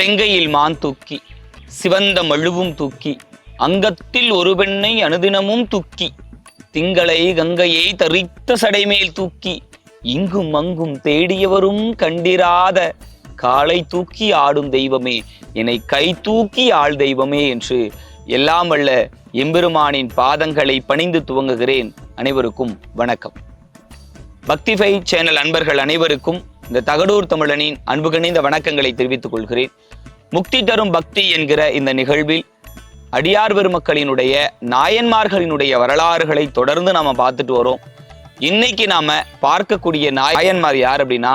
செங்கையில் மான் தூக்கி சிவந்த மழுவும் தூக்கி அங்கத்தில் ஒரு பெண்ணை அனுதினமும் தூக்கி திங்களை கங்கையை தரித்த சடைமேல் தூக்கி இங்கும் அங்கும் தேடியவரும் கண்டிராத காலை தூக்கி ஆடும் தெய்வமே என்னை கை தூக்கி ஆள் தெய்வமே என்று எல்லாம் அல்ல எம்பெருமானின் பாதங்களை பணிந்து துவங்குகிறேன். அனைவருக்கும் வணக்கம். பக்திஃபை சேனல் அன்பர்கள் அனைவருக்கும் இந்த தகடூர் தமிழனின் அன்பு கணிந்த வணக்கங்களை தெரிவித்துக் கொள்கிறேன். முக்தி தரும் பக்தி என்கிற இந்த நிகழ்வில் அடியார் பெருமக்களினுடைய நாயன்மார்களினுடைய வரலாறுகளை தொடர்ந்து நாம பார்த்துட்டு வரோம். இன்னைக்கு நாம பார்க்கக்கூடிய நாயன்மார் யார் அப்படின்னா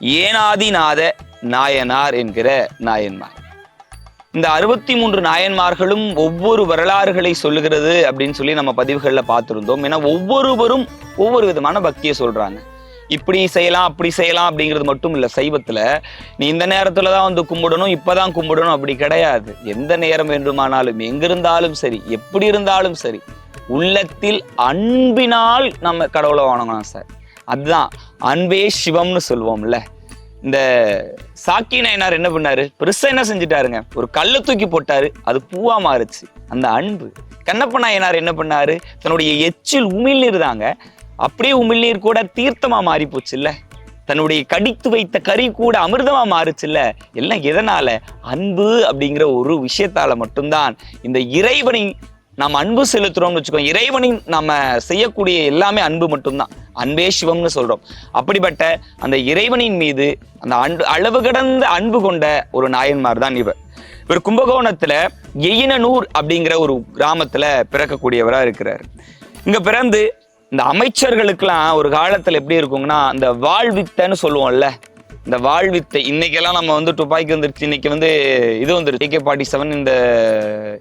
ஏனாதிநாத நாயனார் என்கிற நாயன்மார். இந்த அறுபத்தி மூன்று நாயன்மார்களும் ஒவ்வொரு வரலாறுகளை சொல்லுகிறது அப்படின்னு சொல்லி நம்ம பதிவுகளில் பார்த்துருந்தோம். ஏன்னா ஒவ்வொருவரும் ஒவ்வொரு விதமான பக்தியை சொல்றாங்க. இப்படி செய்யலாம் அப்படி செய்யலாம் அப்படிங்கிறது மட்டும் இல்லை சைவத்தில் நீ இந்த நேரத்தில் தான் வந்து கும்பிடணும் இப்போ தான் கும்பிடணும் அப்படி கிடையாது. எந்த நேரம் வேண்டுமானாலும் எங்கிருந்தாலும் சரி எப்படி இருந்தாலும் சரி உள்ளத்தில் அன்பினால் நம்ம கடவுளை வணங்கணும் சார். அதுதான் அன்பே சிவம்னு சொல்லுவோம்ல. இந்த சாக்கி நயனார் என்ன பண்ணாரு? பெருசா என்ன செஞ்சுட்டாருங்க? ஒரு கல்லை தூக்கி போட்டாரு அது பூவா மாறுச்சு. அந்த அன்பு. கண்ணப்ப நாயனார் என்ன பண்ணாரு? தன்னுடைய எச்சில் உமிழ்நீர் தாங்க அப்படியே உமிழ்நீர் கூட தீர்த்தமா மாறி போச்சுல்ல தன்னுடைய கடித்து வைத்த கறி கூட அமிர்தமா மாறுச்சுல்ல? எல்லாம் எதனால? அன்பு அப்படிங்கிற ஒரு விஷயத்தால மட்டும்தான் இந்த இறைவனை நாம் அன்பு செலுத்துறோம்னு வச்சுக்கோம் இறைவனின் நம்ம செய்யக்கூடிய எல்லாமே அன்பு மட்டும்தான். அன்பே சிவம்னு சொல்றோம். அப்படிப்பட்ட அந்த இறைவனின் மீது அந்த அன்பு அளவு கடந்த அன்பு கொண்ட ஒரு நாயன்மார் தான் இவர். இவர் கும்பகோணத்துல எயினனூர் அப்படிங்கிற ஒரு கிராமத்துல பிறக்கக்கூடியவராக இருக்கிறார். இங்க பிறந்து இந்த அமைச்சர்களுக்கெல்லாம் ஒரு காலத்தில் எப்படி இருக்குங்கன்னா இந்த வாழ்வித்தைன்னு சொல்லுவோம்ல இந்த வாழ்வித்தை. இன்னைக்கெல்லாம் நம்ம வந்து துப்பாக்கி வந்துருச்சு இன்னைக்கு வந்து இது வந்துருச்சு. ஏகே ஃபார்ட்டி செவன் இந்த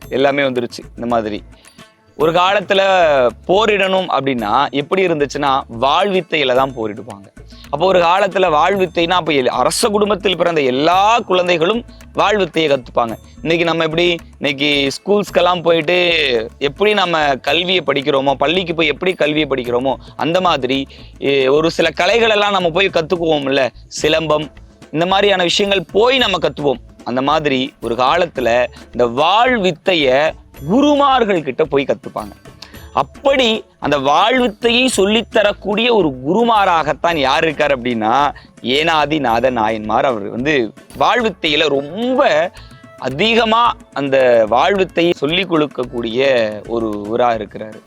எல்லாமே வந்துருச்சு இந்த மாதிரி. ஒரு காலத்தில் போரிடணும் அப்படின்னா எப்படி இருந்துச்சுன்னா வாழ்வித்தையில தான் போரிடுவாங்க. அப்போ ஒரு காலத்தில் வாழ்வித்தைனா அப்போ எல்- அரச குடும்பத்தில் பிறந்த எல்லா குழந்தைகளும் வாழ்வித்தையை கற்றுப்பாங்க இன்னைக்கு நம்ம எப்படி இன்னைக்கு ஸ்கூல்ஸ்க்கெல்லாம் போயிட்டு எப்படி நம்ம கல்வியை படிக்கிறோமோ பள்ளிக்கு போய் எப்படி கல்வியை படிக்கிறோமோ அந்த மாதிரி ஒரு சில கலைகளெல்லாம் நம்ம போய் கற்றுக்குவோம்ல சிலம்பம் இந்த மாதிரியான விஷயங்கள் போய் நம்ம கற்றுவோம் அந்த மாதிரி ஒரு காலத்தில் இந்த வாழ்வித்தையை குருமார்கள் கிட்ட போய் கற்றுப்பாங்க அப்படி அந்த வாழ்வித்தையை சொல்லித்தரக்கூடிய ஒரு குருமாராகத்தான் யார் இருக்கார் அப்படின்னா ஏனாதிநாத நாயன்மார் அவர் வந்து வாழ்வித்தையில ரொம்ப அதிகமாக அந்த வாழ்வித்தையை சொல்லி கொடுக்கக்கூடிய ஒரு ஊராக இருக்கிறாரு.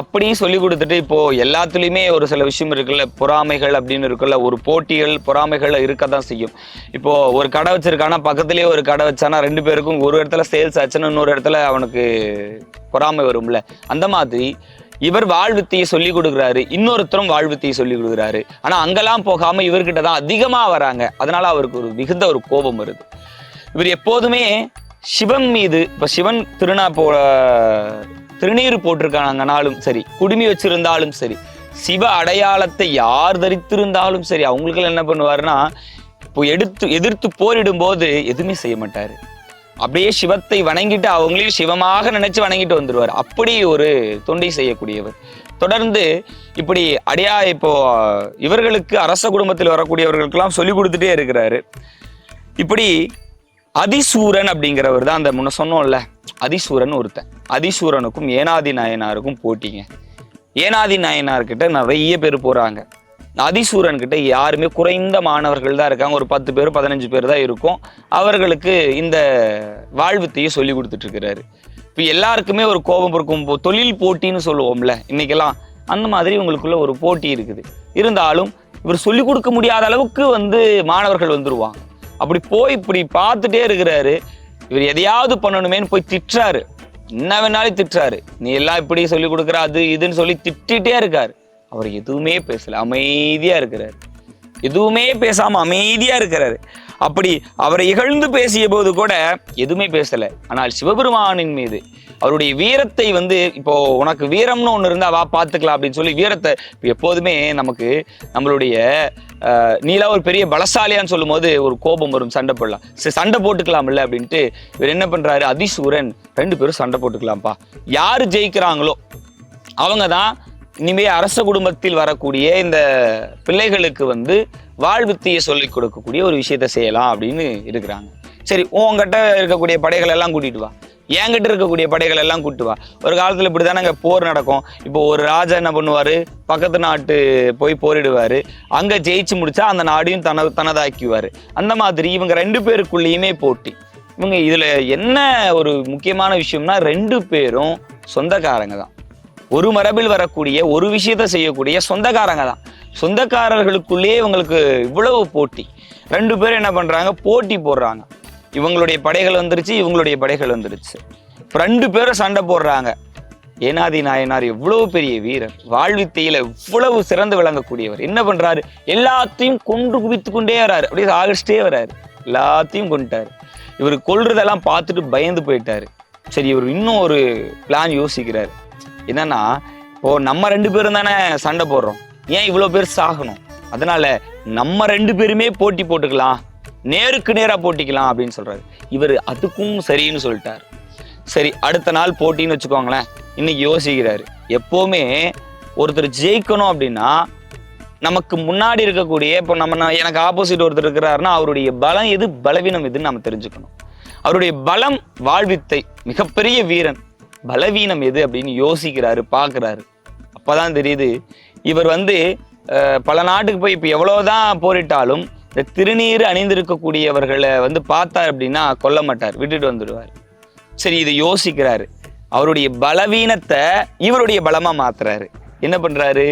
அப்படியும் சொல்லி கொடுத்துட்டு இப்போ எல்லாத்துலேயுமே ஒரு சில விஷயம் இருக்குல்ல பொறாமைகள் அப்படின்னு இருக்குல்ல ஒரு போட்டிகள் பொறாமைகள் இருக்க தான் செய்யும். இப்போ ஒரு கடை வச்சிருக்கானா பக்கத்துலேயே ஒரு கடை வச்சானா ரெண்டு பேருக்கும் ஒரு இடத்துல சேல்ஸ் ஆச்சுன்னா இன்னொரு இடத்துல அவனுக்கு பொறாமை வரும்ல. அந்த மாதிரி இவர் வாழ்வித்தையை சொல்லி கொடுக்குறாரு இன்னொருத்தரும் வாழ்வித்தையை சொல்லி கொடுக்குறாரு. ஆனா அங்கெல்லாம் போகாம இவர்கிட்ட தான் அதிகமா வராங்க. அதனால அவருக்கு ஒரு மிகுந்த ஒரு கோபம் வருது. இவர் எப்போதுமே சிவன் மீது இப்ப சிவன் திருநா போ திருநீர் போட்டிருக்காங்கனாலும் சரி. குடுமி வச்சிருந்தாலும் சரி. சிவ அடையாளத்தை யார் தரித்திருந்தாலும் சரி அவங்களுக்கு என்ன பண்ணுவாருன்னா இப்போ எடுத்து எதிர்த்து போரிடும் போது எதுவுமே செய்ய மாட்டார். அப்படியே சிவத்தை வணங்கிட்டு அவங்களையும் சிவமாக நினைச்சு வணங்கிட்டு வந்துடுவார் அப்படி ஒரு தொண்டை செய்யக்கூடியவர். தொடர்ந்து இப்படி அடியா இப்போ இவர்களுக்கு அரச குடும்பத்தில் வரக்கூடியவர்களுக்கெல்லாம் சொல்லி கொடுத்துட்டே இருக்கிறாரு. இப்படி அதிசூரன் அப்படிங்கிறவர் தான் அந்த முன்ன சொன்னோம்ல அதிசூரன் ஒருத்தன். அதிசூரனுக்கும் ஏனாதி நாயனாருக்கும் போட்டிங்க. ஏனாதி நாயனார்கிட்ட நிறைய பேர் போகிறாங்க அதிசூரன் கிட்ட யாருமே குறைந்த மாணவர்கள் தான் இருக்காங்க. ஒரு பத்து பேர் பதினஞ்சு பேர் தான் இருக்கும். அவர்களுக்கு இந்த வாழ்வுத்தையே சொல்லி கொடுத்துட்டு இருக்கிறாரு. இப்போ எல்லாருக்குமே ஒரு கோபம் இருக்கும். தொழில் போட்டின்னு சொல்லுவோம்ல இன்னைக்கெல்லாம் அந்த மாதிரி உங்களுக்குள்ள ஒரு போட்டி இருக்குது. இருந்தாலும் இவர் சொல்லிக் கொடுக்க முடியாத அளவுக்கு வந்து மாணவர்கள் வந்துருவாங்க. அப்படி போய் இப்படி பார்த்துட்டே இருக்கிறாரு. இவர் எதையாவது பண்ணணுமேன்னு போய் திட்டுறாரு. என்ன வேணாலும் திட்டுறாரு. நீ எல்லாம் இப்படி சொல்லி கொடுக்குற அது இதுன்னு சொல்லி திட்டிகிட்டே இருக்காரு. அவர் எதுவுமே பேசல. அமைதியா இருக்கிறாரு. எதுவுமே பேசாம அமைதியா இருக்கிறாரு. அப்படி அவரை இகழ்ந்து பேசிய போது கூட எதுவுமே பேசல. ஆனால் சிவபெருமானின் மீது அவருடைய வீரத்தை வந்து இப்போ உனக்கு வீரம்னு ஒன்று இருந்தா வா பார்த்துக்கலாம் அப்படின்னு சொல்லி வீரத்தை எப்போதுமே நமக்கு நம்மளுடைய அஹ், நீலா ஒரு பெரிய பலசாலியான்னு சொல்லும் போது ஒரு கோபம் வரும் சண்டை போடலாம். சரி சண்டை போட்டுக்கலாம் இல்லை அப்படின்ட்டு இவர் என்ன பண்றாரு? அதிசூரன் ரெண்டு பேரும் சண்டை போட்டுக்கலாம்ப்பா. யாரு ஜெயிக்கிறாங்களோ அவங்க தான் இனிமே அரச குடும்பத்தில் வரக்கூடிய இந்த பிள்ளைகளுக்கு வந்து வாழ்வித்தியை சொல்லிக் கொடுக்கக்கூடிய ஒரு விஷயத்த செய்யலாம் அப்படின்னு இருக்கிறாங்க. சரி உங்ககிட்ட இருக்கக்கூடிய படைகள் எல்லாம் கூட்டிட்டு வா. என்கிட்ட இருக்கக்கூடிய படைகள் எல்லாம் ஒரு வா. ஒரு காலத்துல இப்படிதானங்க போர் நடக்கும். இப்போ ஒரு ராஜா என்ன பண்ணுவார்? பக்கத்து நாட்டு போய் போரிடுவார். அங்கே ஜெயிச்சு முடிச்சா அந்த நாடையும் தன தனதாக்கிவார். அந்த மாதிரி இவங்க ரெண்டு பேருக்குள்ளேயுமே போட்டி. இவங்க இதில் என்ன ஒரு முக்கியமான விஷயம்னா ரெண்டு பேரும் சொந்தக்காரங்க தான். ஒரு மரபில் வரக்கூடிய ஒரு விஷயத்த செய்யக்கூடிய சொந்தக்காரங்க தான். சொந்தக்காரர்களுக்குள்ளேயே இவங்களுக்கு இவ்வளவு போட்டி. ரெண்டு பேரும் என்ன பண்ணுறாங்க போட்டி போடுறாங்க. இவங்களுடைய படைகள் வந்துருச்சு இவங்களுடைய படைகள் வந்துருச்சு. ரெண்டு பேரும் சண்டை போடுறாங்க. ஏனாதி நாயனார் எவ்வளவு பெரிய வீரர். வாழ்வித்தையில இவ்வளவு சிறந்து விளங்கக்கூடியவர். என்ன பண்றாரு? எல்லாத்தையும் கொண்டு குவித்து கொண்டே வராரு. அப்படியே ஆகஸ்டே வராரு. எல்லாத்தையும் கொண்டுட்டாரு இவர் கொள்றதெல்லாம் பார்த்துட்டு பயந்து போயிட்டாரு. சரி இவர் இன்னும் ஒரு பிளான் யோசிக்கிறாரு. என்னன்னா இப்போ நம்ம ரெண்டு பேரும் தானே சண்டை போடுறோம். ஏன் இவ்வளோ பேர் சாகணும்? அதனால நம்ம ரெண்டு பேருமே போட்டி போட்டுக்கலாம். நேருக்கு நேராக போட்டிக்கலாம் அப்படின்னு சொல்றாரு. இவர் அதுக்கும் சரின்னு சொல்லிட்டார். சரி அடுத்த நாள் போட்டின்னு வச்சுக்கோங்களேன். இன்னைக்கு யோசிக்கிறாரு. எப்போவுமே ஒருத்தர் ஜெயிக்கணும் அப்படின்னா நமக்கு முன்னாடி இருக்கக்கூடிய இப்போ நம்ம எனக்கு ஆப்போசிட் ஒருத்தர் இருக்கிறாருன்னா அவருடைய பலம் எது? பலவீனம் எதுன்னு நம்ம தெரிஞ்சுக்கணும். அவருடைய பலம் வாழ்வித்தை மிகப்பெரிய வீரன். பலவீனம் எது அப்படின்னு யோசிக்கிறாரு பார்க்குறாரு. அப்போ தான் தெரியுது இவர் வந்து பல நாட்டுக்கு போய் இப்போ எவ்வளோதான் போரிட்டாலும் இந்த திருநீர் அணிந்திருக்கக்கூடியவர்களை வந்து பார்த்தார் அப்படின்னா கொல்ல மாட்டார் விட்டுட்டு வந்துடுவார். சரி இதை யோசிக்கிறாரு. அவருடைய பலவீனத்தை இவருடைய பலமாக மாத்துறாரு. என்ன பண்ணுறாரு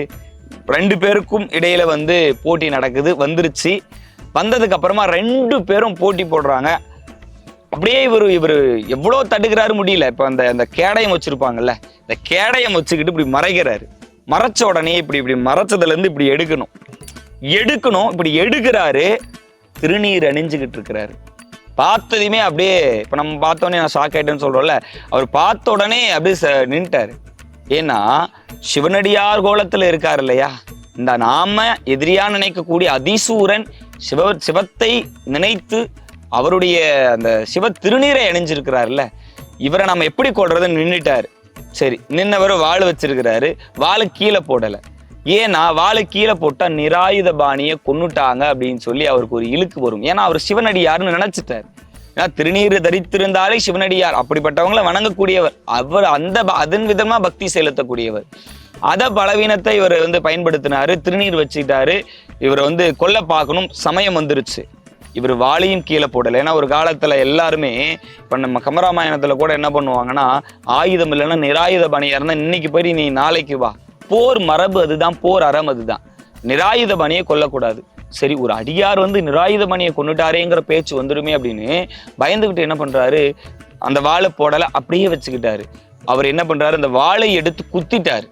ரெண்டு பேருக்கும் இடையில வந்து போட்டி நடக்குது வந்துருச்சு. வந்ததுக்கு அப்புறமா ரெண்டு பேரும் போட்டி போடுறாங்க. அப்படியே இவர் இவர் எவ்வளோ தடுக்கிறாரு முடியல. இப்போ அந்த அந்த கேடயம் வச்சுருப்பாங்கல்ல இந்த கேடயம் வச்சுக்கிட்டு இப்படி மறைக்கிறாரு மறைச்ச உடனே இப்படி இப்படி மறைச்சதுலேருந்து இப்படி எடுக்கணும். எடுக்கணும் இப்படி எடுக்கிறாரு திருநீர் அணிஞ்சுக்கிட்டு இருக்கிறாரு. பார்த்ததையுமே அப்படியே இப்போ நம்ம பார்த்தோன்னே நான் ஷாக் ஆயிட்டேன்னு சொல்கிறோம்ல அவர் பார்த்த உடனே அப்படியே ச- நின்னுட்டாரு ஏன்னா சிவனடியார் கோலத்தில் இருக்கார் இல்லையா? இந்த நாம எதிரியா நினைக்கக்கூடிய அதிசூரன் சிவ சிவத்தை நினைத்து அவருடைய அந்த சிவ திருநீரை இணைஞ்சிருக்கிறாருல்ல இவரை நம்ம எப்படி கொள்றதுன்னு நின்றுட்டார் சரி நின்னவர் வாழ் வச்சிருக்கிறாரு வாழை கீழே போடலை. ஏன்னா வாழை கீழே போட்டால் நிராயுத பாணியை கொன்னுட்டாங்க அப்படின்னு சொல்லி அவருக்கு ஒரு இழுக்கு வரும். ஏன்னா அவர் சிவனடியார்னு நினச்சிட்டார். ஏன்னா திருநீர் தரித்திருந்தாலே சிவனடியார். அப்படிப்பட்டவங்களை வணங்கக்கூடியவர். அவர் அந்த அதன் விதமா பக்தி செலுத்தக்கூடியவர். அத பலவீனத்தை இவர் வந்து பயன்படுத்தினாரு. திருநீர் வச்சுக்கிட்டாரு இவரை வந்து கொல்ல பார்க்கணும். சமயம் வந்துருச்சு. இவர் வாளியும் கீழே போடலை. ஏன்னா ஒரு காலத்தில் எல்லாருமே இப்போ நம்ம கமராமாயணத்தில் கூட என்ன பண்ணுவாங்கன்னா ஆயுதம் இல்லைன்னா நிராயுத பணியாக இருந்தால் இன்னைக்கு போய் நீ நாளைக்கு வா. போர் மரபு அதுதான் போர் அறம் அதுதான். நிராயுத பணியை கொல்லக்கூடாது. சரி ஒரு அடியார் வந்து நிராயுத பணியை கொண்டுட்டாரேங்கிற பேச்சு வந்துருமே அப்படின்னு பயந்துக்கிட்டு என்ன பண்ணுறாரு அந்த வாளை போடலை அப்படியே வச்சுக்கிட்டாரு. அவர் என்ன பண்ணுறாரு அந்த வாழை எடுத்து குத்திட்டாரு.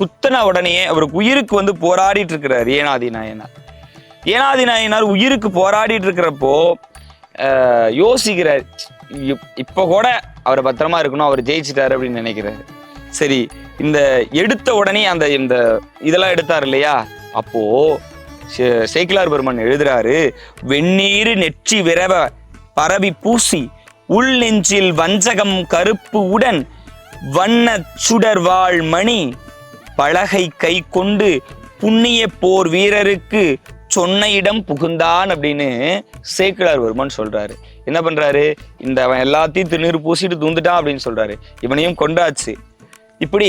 குத்தின உடனே அவருக்கு உயிருக்கு வந்து போராடிட்டு இருக்கிறார் ஏனாதி நாயனார். ஏனாதி நாயனார் உயிருக்கு போராடிட்டு இருக்கிறப்போ யோசிக்கிறார் இப்போ இப்ப கூட அவர் பத்திரமா இருக்கணும் அவர் ஜெயிச்சிட்டாரு அப்படின்னு நினைக்கிறாரு. சரி இந்த எடுத்த உடனே அந்த இந்த இதெல்லாம் எடுத்தார் இல்லையா? அப்போ சேக்கிலார் பெருமன் எழுதுறாரு வெந்நீர் நெற்றி விரவ பரவி பூசி உள் நெஞ்சில் வஞ்சகம் கருப்பு உடன் வண்ண சுடர்வாள் மணி பலகை கை கொண்டு புண்ணிய போர் வீரருக்கு சொன்ன இடம் புகுந்தான் அப்படின்னு சேக்கிழார் வருமான்னு சொல்றாரு. என்ன பண்றாரு? இந்த அவன் எல்லாத்தையும் திருநீர் பூசிட்டு தூந்துட்டான் அப்படின்னு சொல்றாரு. இவனையும் கொண்டாச்சு இப்படி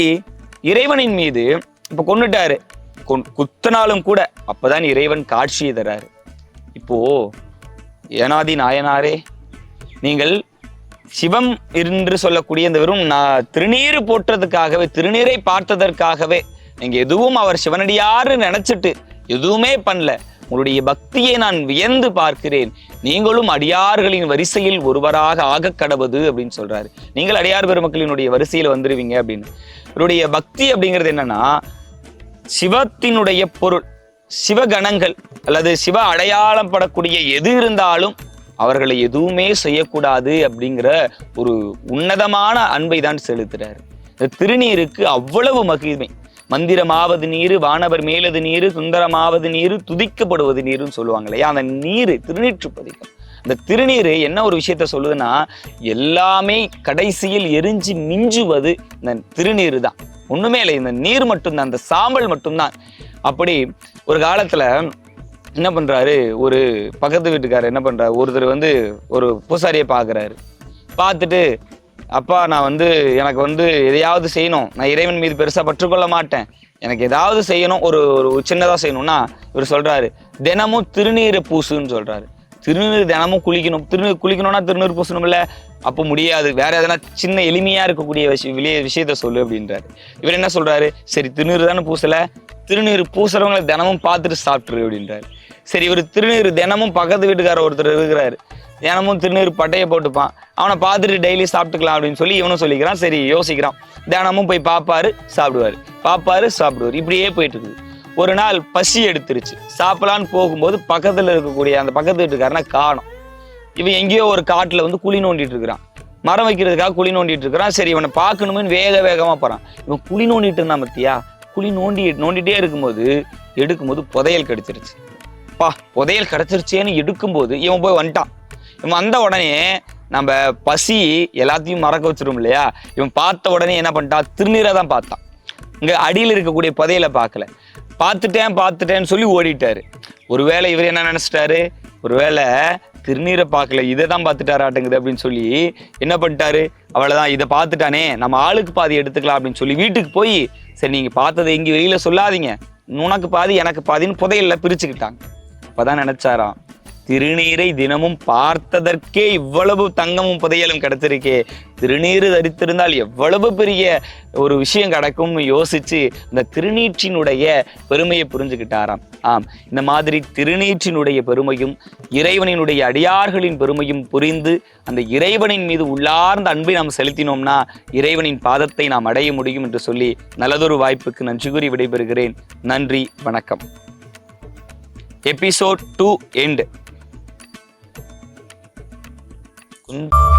இறைவனின் மீது இப்ப கொண்டுட்டாரு குத்தனாலும் குத்தினாலும் கூட அப்பதான் இறைவன் காட்சியை தராரு. இப்போ ஏனாதி நாயனாரே நீங்கள் சிவம் என்று சொல்லக்கூடிய இந்த வெறும் நான் திருநீர் போட்டதுக்காகவே திருநீரை பார்த்ததற்காகவே நீங்க எதுவும் அவர் சிவனடியாரு நினைச்சிட்டு எதுவுமே பண்ணல. உங்களுடைய பக்தியை நான் வியந்து பார்க்கிறேன். நீங்களும் அடியார்களின் வரிசையில் ஒருவராக ஆகக் கடவுது அப்படின்னு சொல்றாரு. நீங்கள் அடியார் பெருமக்களினுடைய வரிசையில் வந்துருவீங்க அப்படின்னு. இவருடைய பக்தி அப்படிங்கிறது என்னன்னா சிவத்தினுடைய பொருள் சிவகணங்கள் அல்லது சிவ அடையாளம் படக்கூடிய எது இருந்தாலும் அவர்களை எதுவுமே செய்யக்கூடாது அப்படிங்கிற ஒரு உன்னதமான அன்பை தான் செலுத்துறாரு. இந்த திருநீருக்கு அவ்வளவு மகிழ்மை மந்திரமாவது நீர் வானவர் மேலது நீர் சுந்தரமாவது நீர் துதிக்கப்படுவது நீருன்னு சொல்லுவாங்க இல்லையா அந்த நீர் திருநீற்று பதிகம் இந்த திருநீர் என்ன ஒரு விஷயத்த சொல்லுதுன்னா எல்லாமே கடைசியில் எரிஞ்சு மிஞ்சுவது இந்த திருநீர் தான் ஒண்ணுமே இல்லை இந்த நீர் மட்டும்தான் அந்த சாம்பல் மட்டும்தான். அப்படி ஒரு காலத்துல என்ன பண்றாரு ஒரு பக்கத்து வீட்டுக்காரர் என்ன பண்றாரு ஒருத்தர் வந்து ஒரு பூசாரியை பார்க்குறாரு. பார்த்துட்டு அப்பா நான் வந்து எனக்கு வந்து எதையாவது செய்யணும். நான் இறைவன் மீது பெருசாக பற்றுக்கொள்ள மாட்டேன். எனக்கு ஏதாவது செய்யணும் ஒரு ஒரு சின்னதாக செய்யணும்னா இவர் சொல்கிறாரு தினமும் திருநீரை பூசுன்னு சொல்கிறாரு திருநீர் தினமும் குளிக்கணும். திருநீர் குளிக்கணும்னா திருநீர் பூசணும் இல்லை அப்போ முடியாது. வேற எதனா சின்ன எளிமையாக இருக்கக்கூடிய விஷயம் வெளியே விஷயத்த சொல்லு அப்படின்றாரு. இவர் என்ன சொல்கிறாரு சரி திருநீர் தானே பூசலை? திருநீர் பூசுறவங்களை தினமும் பார்த்துட்டு சாப்பிட்ரு அப்படின்றாரு. சரி இவர் திருநீர் தினமும் பக்கத்து வீட்டுக்கார ஒருத்தர் இருக்கிறாரு. தினமும் திருநீர் பட்டையை போட்டுப்பான். அவனை பார்த்துட்டு டெய்லி சாப்பிட்டுக்கலாம் அப்படின்னு சொல்லி இவனும் சொல்லிக்கிறான். சரி யோசிக்கிறான். தினமும் போய் பார்ப்பாரு சாப்பிடுவாரு. பார்ப்பாரு சாப்பிடுவார். இப்படியே போயிட்டு இருக்குது ஒரு நாள் பசி எடுத்துருச்சு. சாப்பிடலான்னு போகும்போது பக்கத்தில் இருக்கக்கூடிய அந்த பக்கத்து வீட்டுக்காரனை காணும். இவன் எங்கேயோ ஒரு காட்டில் வந்து குழி நோண்டிட்டு இருக்கிறான். மரம் வைக்கிறதுக்காக குழி நோண்டிட்டு இருக்கிறான். சரி இவனை பார்க்கணுமே வேக வேகமாக போகிறான் இவன் குழி நோண்டிட்டு இருந்தான் பத்தியா? குழி நோண்டி நோண்டிட்டே இருக்கும்போது எடுக்கும்போது புதையல் கிடச்சிருச்சு. பா புதையல் கிடச்சிருச்சேன்னு எடுக்கும்போது இவன் போய் வந்துட்டான். இவன் வந்த உடனே நம்ம பசி எல்லாத்தையும் மறக்க வச்சிரும் இல்லையா? இவன் பார்த்த உடனே என்ன பண்ணிட்டான் திருநீரை தான் பார்த்தான். இங்கே அடியில் இருக்கக்கூடிய புதையலை பார்க்கல. பார்த்துட்டேன் பார்த்துட்டேன்னு சொல்லி ஓடிட்டாரு. ஒருவேளை இவர் என்ன நினச்சிட்டாரு? ஒருவேளை திருநீரை பார்க்கல இதை தான் பார்த்துட்டாராட்டுங்குது அப்படின்னு சொல்லி என்ன பண்ணிட்டாரு? அவ்வளோதான் இதை பார்த்துட்டானே நம்ம ஆளுக்கு பாதி எடுத்துக்கலாம் அப்படின்னு சொல்லி வீட்டுக்கு போய் சரி நீங்கள் பார்த்ததை எங்கேயும் வெளியில் சொல்லாதீங்க. உனக்கு பாதி எனக்கு பாதின்னு புதையல்ல பிரிச்சுக்கிட்டாங்க. அப்பதான் நினச்சாராம் திருநீரை தினமும் பார்த்ததற்கே இவ்வளவு தங்கமும் புதையலும் கிடைச்சிருக்கே. திருநீர் தரித்திருந்தால் எவ்வளவு பெரிய ஒரு விஷயம் கிடக்கும் யோசிச்சு இந்த திருநீற்றினுடைய பெருமையை புரிஞ்சுக்கிட்டாராம். ஆம் இந்த மாதிரி திருநீற்றினுடைய பெருமையும் இறைவனினுடைய அடியார்களின் பெருமையும் புரிந்து அந்த இறைவனின் மீது உள்ளார்ந்த அன்பை நாம் செலுத்தினோம்னா இறைவனின் பாதத்தை நாம் அடைய முடியும் என்று சொல்லி நல்லதொரு வாய்ப்புக்கு நன்றி கூறி விடைபெறுகிறேன். நன்றி வணக்கம். Episode to end. 군